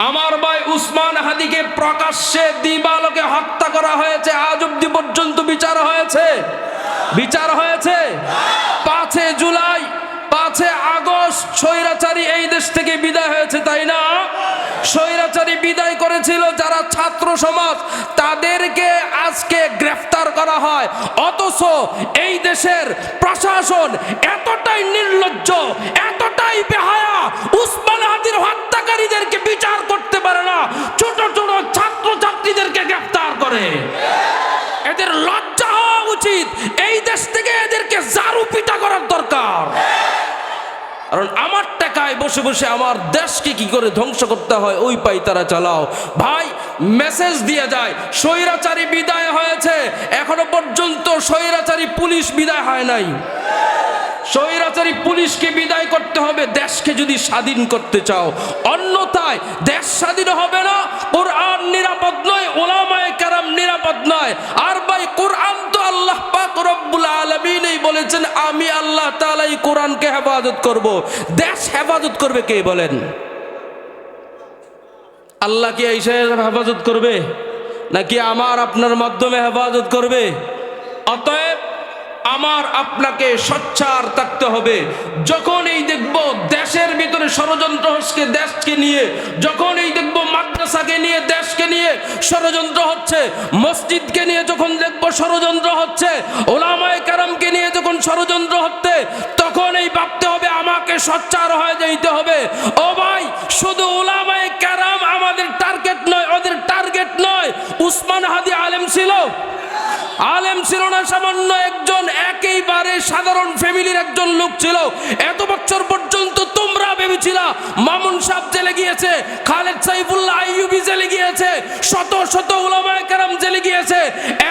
আমার ভাই উসমান হাদিকে প্রকাশ্যে দিবালোকে হত্যা করা হয়েছে। আজ অব্দি পর্যন্ত বিচার হয়েছে। বিচার হয়েছে। পাঁচে জুলাই, পাঁচে আগস্ট স্বৈরাচারী এই দেশ থেকে বিদায় হয়েছে, তাই না? স্বৈরাচারী বিদায় করেছিল যারা ছাত্র সমাজ, তাদেরকে আজকে গ্রেফতার করা হয়। অথচ এই দেশের প্রশাসন এতটাই নির্লজ্জ, এতটাই বেহায়া, উসমান করে। এদের লজ্জা হওয়া উচিত। এই দেশ থেকে এদেরকে জারু পিটা করার দরকার। কারণ আমার টাকায় বসে বসে আমার দেশকে কি করে ধ্বংস করতে হয়, ওই পাই তারা চালাও। ভাই মেসেজ দিয়ে যায়, স্বৈরাচারী বিদায় হয়েছে। এখনও পর্যন্ত স্বৈরাচারী পুলিশ বিদায় হয় নাই। স্বৈরাচারী পুলিশকে বিদায় করতে হবে, দেশকে যদি স্বাধীন করতে চাও। অন্যথায় দেশ স্বাধীন হবে না নিরাপদ নয়। আর ভাই, কোরআন তো আল্লাহ পাক রব্বুল আলামিনই বলেছেন, আমি আল্লাহ তাআলা এই কোরআনকে হেফাজত করব। দেশ হেফাজত করবে কে বলেন? আল্লাহ কি এই হেফাজত করবে? নাকি আমার আপনার মাধ্যমে হেফাজত করবে? অতএব আমার আপনাকে সচ্চার থাকতে হবে। যখন এই দেখব দেশের ভিতরে ষড়যন্ত্র হচ্ছে দেশকে নিয়ে, যখন এই দেখব মাদ্রাসাকে নিয়ে ষড়যন্ত্র হচ্ছে। মসজিদকে নিয়ে যখন দেখব ষড়যন্ত্র হচ্ছে, ওলামায় কারামকে নিয়ে যখন ষড়যন্ত্র হচ্ছে, তখন এই ভাবতে হবে, আমাকে সচ্চার হয়ে যাইতে হবে। ও ভাই, শুধু ওলামায় কারাম আমাদের টার্গেট নয়, ওদের টার্গেট নয়। উসমান হাদি আলেম ছিল। আলেম ছিল না, সামান্য একজন, একেবারে সাধারণ ফ্যামিলির একজন লোক ছিল। এত বছর পর্যন্ত ভেবেছিলা মামুন সাহেব জেলে গিয়েছে, খালেদ সাইফুল্লাহ আইয়ুবি জেলে গিয়েছে, শত শত ওলামায়ে কেরাম জেলে গিয়েছে।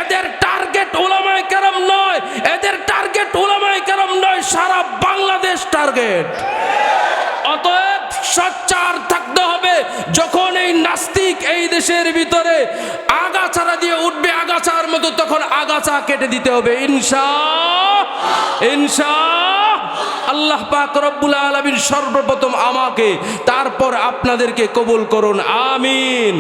এদের টার্গেট ওলামায়ে কেরাম নয়, এদের টার্গেট ওলামায়ে কেরাম নয়, সারা বাংলাদেশ টার্গেট। অতএব সচ্চার থাকতে হবে, যখন এই নাস্তিক এই দেশের ভিতরে আগাছাড়া দিয়ে উঠবে আগাছার মতো, তখন আগাছা কেটে দিতে হবে, ইনশা ইনশা আল্লাহ পাক রব্বুল আলমিন সর্বপ্রথম আমাকে তারপর আপনাদেরকে কবুল করুন আমিন।